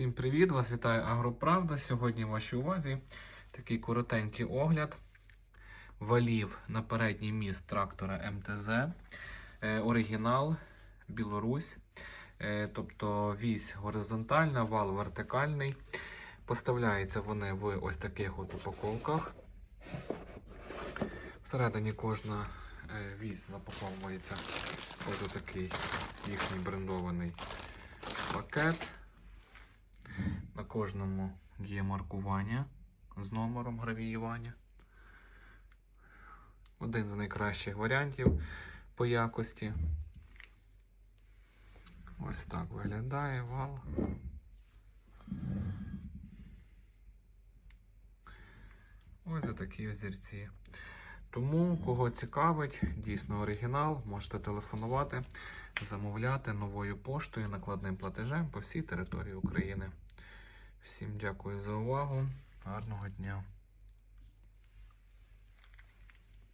Всім привіт! Вас вітає Агроправда. Сьогодні в вашій увазі такий коротенький огляд валів на передній міст трактора МТЗ. Е, оригінал Білорусь. Е, тобто вісь горизонтальна, вал вертикальний. Поставляються вони в ось таких от упаковках. Всередині кожна е, вісь запаковується ось такий їхній брендований пакет. Кожному є маркування з номером гравіювання. Один з найкращих варіантів по якості. Ось так виглядає вал. Ось за такі озірці. Тому, кого цікавить, дійсно оригінал, можете телефонувати, замовляти новою поштою, накладним платежем по всій території України. Всім дякую за увагу. Гарного дня!